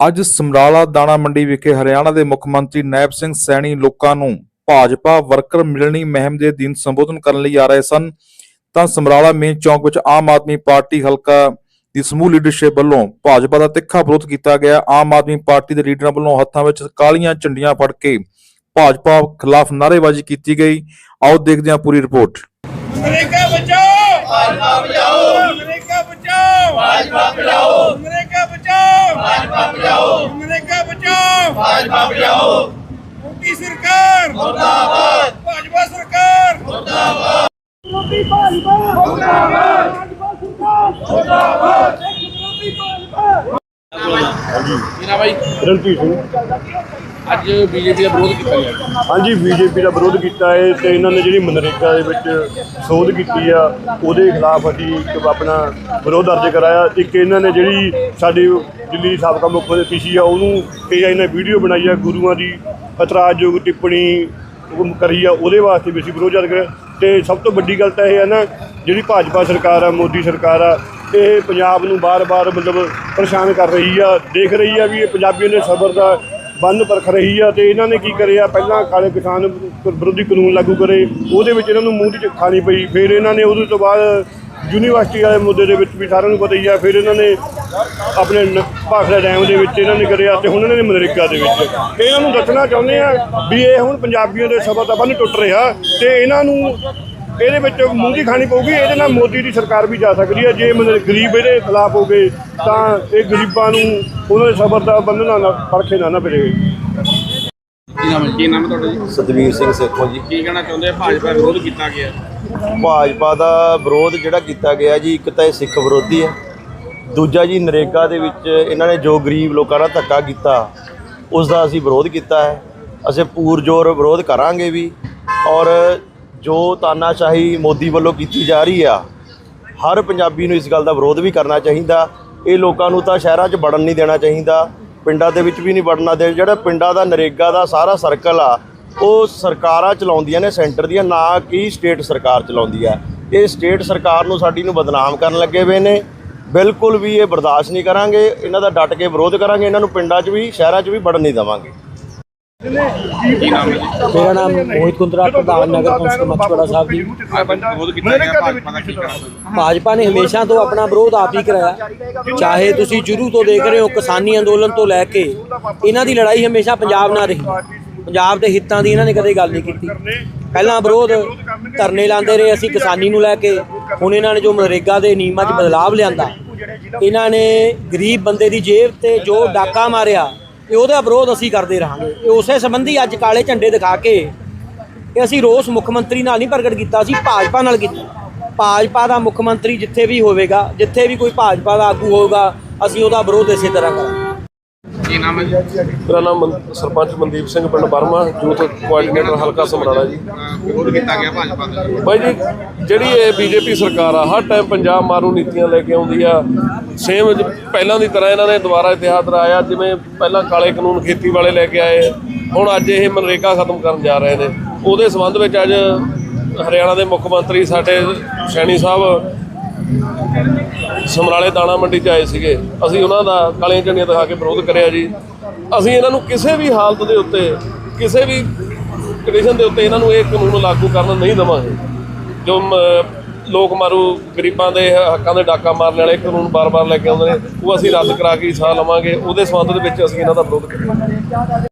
ਅੱਜ ਸਮਰਾਲਾ ਦਾਣਾ ਮੰਡੀ ਵਿਖੇ ਹਰਿਆਣਾ ਦੇ ਮੁੱਖ ਮੰਤਰੀ ਨਾਇਬ ਸਿੰਘ ਸੈਣੀ ਲੋਕਾਂ ਨੂੰ ਭਾਜਪਾ ਵਰਕਰ ਮਿਲਣੀ ਮਹਿਮ ਦੇ ਦਿਨ ਸੰਬੋਧਨ ਕਰਨ ਲਈ ਆ ਰਹੇ ਸਨ। ਤਾਂ ਸਮਰਾਲਾ ਮੇਨ ਚੌਂਕ ਵਿੱਚ ਆਮ ਆਦਮੀ ਪਾਰਟੀ ਹਲਕਾ ਦੀ ਸਮੂਹ ਲੀਡਰਸ਼ਿਪ ਵੱਲੋਂ ਭਾਜਪਾ ਦਾ ਤਿੱਖਾ ਵਿਰੋਧ ਕੀਤਾ ਗਿਆ। ਆਮ ਆਦਮੀ ਪਾਰਟੀ ਦੇ ਲੀਡਰਾਂ ਵੱਲੋਂ ਹੱਥਾਂ ਵਿੱਚ ਕਾਲੀਆਂ ਝੰਡੀਆਂ ਫੜ ਕੇ ਭਾਜਪਾ ਖਿਲਾਫ ਨਾਅਰੇਬਾਜ਼ੀ ਕੀਤੀ ਗਈ। ਆਓ ਦੇਖਦੇ ਹਾਂ ਪੂਰੀ ਰਿਪੋਰਟ। ਅਮਰੀਕਾ ਬਚਾਓ! ਭਾਜਪਾ ਬਚਾਓ! ਅਮਰੀਕਾ ਬਚਾਓ! ਭਾਜਪਾ ਬਚਾਓ! ਅਮਰੀਕਾ ਬਚਾਓ! ਭਾਜਪਾ ਭਾਜਪਾ ਬਚਾਓ ਮੋਦੀ ਸਰਕਾਰ। ਮੁਰਦਾਬਾਦ। ਭਾਜਪਾ ਸਰਕਾਰ। ਮੁਰਦਾਬਾਦ। ਮੋਦੀ ਭਾਜਪਾ। ਮੁਰਦਾਬਾਦ। ਭਾਜਪਾ ਸਰਕਾਰ। ਮੁਰਦਾਬਾਦ। ਮੋਦੀ ਭਾਜਪਾ। ਇਹਨਾਂ ਬਾਈ। ਰਣਜੀਤ ਸਿੰਘ। ਅੱਜ ਬੀਜੇਪੀ ਦਾ ਵਿਰੋਧ ਕੀਤਾ ਗਿਆ। ਹਾਂਜੀ, ਬੀਜੇਪੀ ਦਾ ਵਿਰੋਧ ਕੀਤਾ ਹੈ ਤੇ ਇਹਨਾਂ ਨੇ ਜਿਹੜੀ ਮਨਰੇਗਾ ਦੇ ਵਿੱਚ ਸੋਧ ਕੀਤੀ ਆ, ਉਹਦੇ ਖਿਲਾਫ ਅਸੀਂ ਇੱਕ ਆਪਣਾ ਵਿਰੋਧ ਦਰਜ ਕਰਾਇਆ। ਇੱਕ ਇਹਨਾਂ ਨੇ ਜਿਹੜੀ ਸਾਡੀ ਦਿੱਲੀ ਦੀ ਸਾਬਕਾ ਮੁੱਖ ਮੰਤਰੀ ਆ, ਉਹਨੂੰ ਇਹ ਇਹਨਾਂ ਵੀਡੀਓ ਬਣਾਈ ਆ, ਗੁਰੂਆਂ ਦੀ ਇਤਰਾਜ਼ਯੋਗ ਟਿੱਪਣੀ ਕਰੀ ਆ, ਉਹਦੇ ਵਾਸਤੇ ਵੀ ਅਸੀਂ ਵਿਰੋਧ ਦਰਜ ਕਰਿਆ। ਤੇ ਸਭ ਤੋਂ ਵੱਡੀ ਗੱਲ ਤਾਂ ਇਹ ਹੈ ਨਾ, ਜਿਹੜੀ ਭਾਜਪਾ ਸਰਕਾਰ ਆ, ਮੋਦੀ ਸਰਕਾਰ ਆ, ਇਹ ਪੰਜਾਬ ਨੂੰ ਬਾਰ-ਬਾਰ ਮਤਲਬ ਪਰੇਸ਼ਾਨ ਕਰ ਰਹੀ ਆ, ਦੇਖ ਰਹੀ ਆ ਵੀ ਇਹ ਪੰਜਾਬੀਆਂ ਦੇ ਸਬਰ ਦਾ ਬੰਨ ਪਰਖ ਰਹੀ ਆ ਤੇ ਇਹਨਾਂ ਨੇ ਕੀ ਕਰਿਆ? ਪਹਿਲਾਂ ਕਾਲੇ ਕਿਸਾਨ ਵਿਰੋਧੀ ਕਾਨੂੰਨ ਲਾਗੂ ਕਰੇ, ਉਹਦੇ ਵਿੱਚ ਇਹਨਾਂ ਨੂੰ ਮੂੰਹ ਦੀ ਖਾਣੀ ਪਈ। ਫਿਰ ਇਹਨਾਂ ਨੇ ਉਹਦੇ ਤੋਂ ਬਾਅਦ ਯੂਨੀਵਰਸਿਟੀ ਵਾਲੇ ਮੁੱਦੇ ਦੇ ਵਿੱਚ ਵੀ ਸਾਰਿਆਂ ਨੂੰ ਪਤਾ ਹੀ ਆ, ਫਿਰ ਇਹਨਾਂ ਨੇ ਆਪਣੇ ਭਾਖੜਾ ਡੈਮ ਦੇ ਵਿੱਚ ਇਹਨਾਂ ਨੇ ਕਰਿਆ ਤੇ ਹੁਣ ਇਹਨਾਂ ਨੇ ਮਨਰੇਗਾ ਦੇ ਵਿੱਚ। ਇਹਨਾਂ ਨੂੰ ਦੱਸਣਾ ਚਾਹੁੰਦੇ ਆ ਵੀ ਇਹ ਹੁਣ ਪੰਜਾਬੀਆਂ ਦੇ ਸਬਰ ਦਾ ਬੰਨ ਟੁੱਟ ਰਿਹਾ ਤੇ ਇਹਨਾਂ ਨੂੰ ਇਹਦੇ ਵਿੱਚ ਮੂੰਹ ਦੀ ਖਾਣੀ ਪਊਗੀ ਇਹਦੇ ਨਾਲ ਮੋਦੀ ਦੀ ਸਰਕਾਰ ਵੀ ਜਾ ਸਕਦੀ ਹੈ। ਜੇ ਮਤਲਬ ਗਰੀਬ ਇਹਦੇ ਖਿਲਾਫ ਹੋ ਗਏ ਤਾਂ ਇਹ ਗਰੀਬਾਂ ਨੂੰ ਉਹਨਾਂ ਦੇ ਸਬਰ ਦਾ ਬੰਨਣਾ ਨਾ ਪਰਖੇ ਨਾ ਨਾ ਪਰੇ ਕੀ ਨਾਮ ਹੈ? ਕੀ ਨਾਮ ਤੁਹਾਡਾ ਜੀ? ਸਤਵੀਰ ਸਿੰਘ ਸੇਖੋਂ ਜੀ। ਕੀ ਕਹਿਣਾ ਚਾਹੁੰਦੇ ਆ? ਭਾਜਪਾ ਦਾ ਵਿਰੋਧ ਕੀਤਾ ਗਿਆ। ਭਾਜਪਾ ਦਾ ਵਿਰੋਧ ਜਿਹੜਾ ਕੀਤਾ ਗਿਆ ਜੀ ਇੱਕ ਤਾਂ ਇਹ ਸਿੱਖ ਵਿਰੋਧੀ ਹੈ। ਦੂਜਾ ਜੀ ਨਰੇਗਾ ਦੇ ਵਿੱਚ ਇਹਨਾਂ ਨੇ ਜੋ ਗਰੀਬ ਲੋਕਾਂ ਦਾ ਧੱਕਾ ਕੀਤਾ ਉਸ ਦਾ ਅਸੀਂ ਵਿਰੋਧ ਕੀਤਾ ਹੈ। ਅਸੀਂ ਪੂਰਜੋਰ ਵਿਰੋਧ ਕਰਾਂਗੇ ਵੀ ਔਰ ਜੋ ਤਾਨਾਸ਼ਾਹੀ ਮੋਦੀ ਵੱਲੋਂ ਕੀਤੀ ਜਾ ਰਹੀ ਆ, ਹਰ ਪੰਜਾਬੀ ਨੂੰ ਇਸ ਗੱਲ ਦਾ ਵਿਰੋਧ ਵੀ ਕਰਨਾ ਚਾਹੀਦਾ। ਇਹ ਲੋਕਾਂ ਨੂੰ ਤਾਂ ਸ਼ਹਿਰਾਂ 'ਚ ਵੜਨ ਨਹੀਂ ਦੇਣਾ ਚਾਹੀਦਾ, ਪਿੰਡਾਂ ਦੇ ਵਿੱਚ ਵੀ ਨਹੀਂ ਵੜਨਾ ਦੇ, ਜਿਹੜਾ ਪਿੰਡਾਂ ਦਾ ਨਰੇਗਾ ਦਾ ਸਾਰਾ ਸਰਕਲ ਆ, ਉਹ ਸਰਕਾਰਾਂ ਚਲਾਉਂਦੀਆਂ ਨੇ, ਸੈਂਟਰ ਦੀਆਂ, ਨਾ ਕਿ ਸਟੇਟ ਸਰਕਾਰ ਚਲਾਉਂਦੀ ਆ। ਇਹ ਸਟੇਟ ਸਰਕਾਰ ਨੂੰ ਸਾਡੀ ਨੂੰ ਬਦਨਾਮ ਕਰਨ ਲੱਗੇ ਹੋਏ ਨੇ। ਬਿਲਕੁਲ ਵੀ ਇਹ ਬਰਦਾਸ਼ਤ ਨਹੀਂ ਕਰਾਂਗੇ, ਇਹਨਾਂ ਦਾ ਡਟ ਕੇ ਵਿਰੋਧ ਕਰਾਂਗੇ, ਇਹਨਾਂ ਨੂੰ ਪਿੰਡਾਂ 'ਚ ਵੀ, ਸ਼ਹਿਰਾਂ 'ਚ ਵੀ ਵੜਨ ਨਹੀਂ ਦੇਵਾਂਗੇ। ਕੀ ਨਾਮ ਹੈ ਜੀ? ਮੇਰਾ ਨਾਮ ਮੋਹਿਤ ਕੁੰਦਰਾ ਪ੍ਰਧਾਨ ਨਗਰ ਕੌਂਸਲ ਮੱਛਵਾੜਾ ਸਾਹਿਬ ਜੀ। ਅੱਜ ਵਿਰੋਧ ਕੀਤਾ ਗਿਆ ਭਾਜਪਾ ਦਾ ਕੀ ਕਹਿਣਾ? ਚਾਹੁੰਦੇ ਭਾਜਪਾ ਨੇ ਹਮੇਸ਼ਾ ਤੋਂ ਆਪਣਾ ਵਿਰੋਧ ਆਪ ਹੀ ਕਰਾਇਆ। ਚਾਹੇ ਤੁਸੀਂ ਸ਼ੁਰੂ ਤੋਂ ਦੇਖ ਰਹੇ ਹੋ ਕਿਸਾਨੀ ਅੰਦੋਲਨ ਤੋਂ ਲੈ ਕੇ ਇਹਨਾਂ ਦੀ ਲੜਾਈ ਹਮੇਸ਼ਾ ਪੰਜਾਬ ਨਾਲ ਰਹੀ। ਪੰਜਾਬ ਦੇ ਹਿੱਤਾਂ ਦੀ ਇਹਨਾਂ ਨੇ ਕਦੇ ਗੱਲ ਨਹੀਂ ਕੀਤੀ। ਪਹਿਲਾਂ ਵਿਰੋਧ ਧਰਨੇ ਲਾਉਂਦੇ ਰਹੇ ਅਸੀਂ ਕਿਸਾਨੀ ਨੂੰ ਲੈ ਕੇ ਹੁਣ ਇਹਨਾਂ ਨੇ ਜੋ ਮਨਰੇਗਾ ਦੇ ਨਿਯਮਾਂ 'ਚ ਬਦਲਾਵ ਲਿਆਂਦਾ ਇਹਨਾਂ ਨੇ ਗਰੀਬ ਬੰਦੇ ਦੀ ਜੇਬ ਤੇ ਜੋ ਡਾਕਾ ਮਾਰਿਆ ਇਹ ਉਹਦਾ ਵਿਰੋਧ ਅਸੀਂ ਕਰਦੇ ਰਹਾਂਗੇ। ਉਸੇ ਸੰਬੰਧੀ ਅੱਜ ਕਾਲੇ ਝੰਡੇ ਦਿਖਾ ਕੇ ਕਿ ਅਸੀਂ ਰੋਸ ਮੁੱਖ ਮੰਤਰੀ ਨਾਲ ਨਹੀਂ ਪ੍ਰਗਟ ਕੀਤਾ, ਅਸੀਂ ਭਾਜਪਾ ਨਾਲ ਕੀਤਾ। ਭਾਜਪਾ ਦਾ ਮੁੱਖ ਮੰਤਰੀ ਜਿੱਥੇ ਵੀ ਹੋਵੇਗਾ, ਜਿੱਥੇ ਵੀ ਕੋਈ ਭਾਜਪਾ ਦਾ ਆਗੂ ਹੋਊਗਾ, ਅਸੀਂ ਉਹਦਾ ਵਿਰੋਧ ਇਸੇ ਤਰ੍ਹਾਂ ਕਰਾਂਗੇ। ਕੀ ਨਾਮ ਹੈ ਮੇਰਾ ਨਾਮ ਮਨ- ਸਰਪੰਚ ਮਨਦੀਪ ਸਿੰਘ ਪਿੰਡ ਬਰਮਾ ਯੂਥ ਕੋਆਰਡੀਨੇਟਰ ਹਲਕਾ ਸਮਰਾਲਾ ਜੀ। ਵਿਰੋਧ ਕੀਤਾ ਗਿਆ ਭਾਜਪਾ ਦਾ ਬਾਈ ਜੀ ਜਿਹੜੀ ਇਹ ਬੀਜੇਪੀ ਸਰਕਾਰ ਆ ਹਰ ਟਾਈਮ ਪੰਜਾਬ ਮਾਰੂ ਨੀਤੀਆਂ ਲੈ ਕੇ ਆਉਂਦੀ ਆ। ਸੇਮ ਪਹਿਲਾਂ ਦੀ ਤਰ੍ਹਾਂ ਇਹਨਾਂ ਨੇ ਦੁਬਾਰਾ ਇਤਿਹਾਸ ਦਰਾਇਆ ਜਿਵੇਂ ਪਹਿਲਾਂ ਕਾਲੇ ਕਾਨੂੰਨ ਖੇਤੀ ਵਾਲੇ ਲੈ ਕੇ ਆਏ ਹੁਣ ਅੱਜ ਇਹ ਮਨਰੇਗਾ ਖਤਮ ਕਰਨ ਜਾ ਰਹੇ ਨੇ। ਉਹਦੇ ਸੰਬੰਧ ਵਿੱਚ ਅੱਜ ਹਰਿਆਣਾ ਦੇ ਮੁੱਖ ਮੰਤਰੀ ਸਾਡੇ ਸੈਣੀ ਸਾਹਿਬ ਸਮਰਾਲੇ ਦਾਣਾ ਮੰਡੀ 'ਚ ਆਏ ਸੀਗੇ। ਅਸੀਂ ਉਹਨਾਂ ਦਾ ਕਾਲੀਆਂ ਝੰਡੀਆਂ ਦਿਖਾ ਕੇ ਵਿਰੋਧ ਕਰਿਆ ਜੀ। ਅਸੀਂ ਇਹਨਾਂ ਨੂੰ ਕਿਸੇ ਵੀ ਹਾਲਤ ਦੇ ਉੱਤੇ, ਕਿਸੇ ਵੀ ਕੰਡੀਸ਼ਨ ਦੇ ਉੱਤੇ ਇਹਨਾਂ ਨੂੰ ਇਹ ਕਾਨੂੰਨ ਲਾਗੂ ਕਰਨ ਨਹੀਂ ਦੇਵਾਂਗੇ। ਜੋ ਲੋਕ ਮਾਰੂ ਗਰੀਬਾਂ ਦੇ ਹੱਕਾਂ ਦੇ ਡਾਕਾ ਮਾਰਨ ਵਾਲੇ ਕਾਨੂੰਨ ਬਾਰ-ਬਾਰ ਲੈ ਕੇ ਆਉਂਦੇ ਨੇ, ਉਹ ਅਸੀਂ ਰੱਦ ਕਰਾ ਕੇ ਸਾਹ ਲਵਾਂਗੇ। ਉਹਦੇ ਸੰਬੰਧ ਦੇ ਵਿੱਚ ਅਸੀਂ ਇਹਨਾਂ ਦਾ ਵਿਰੋਧ ਕਰਾਂਗੇ।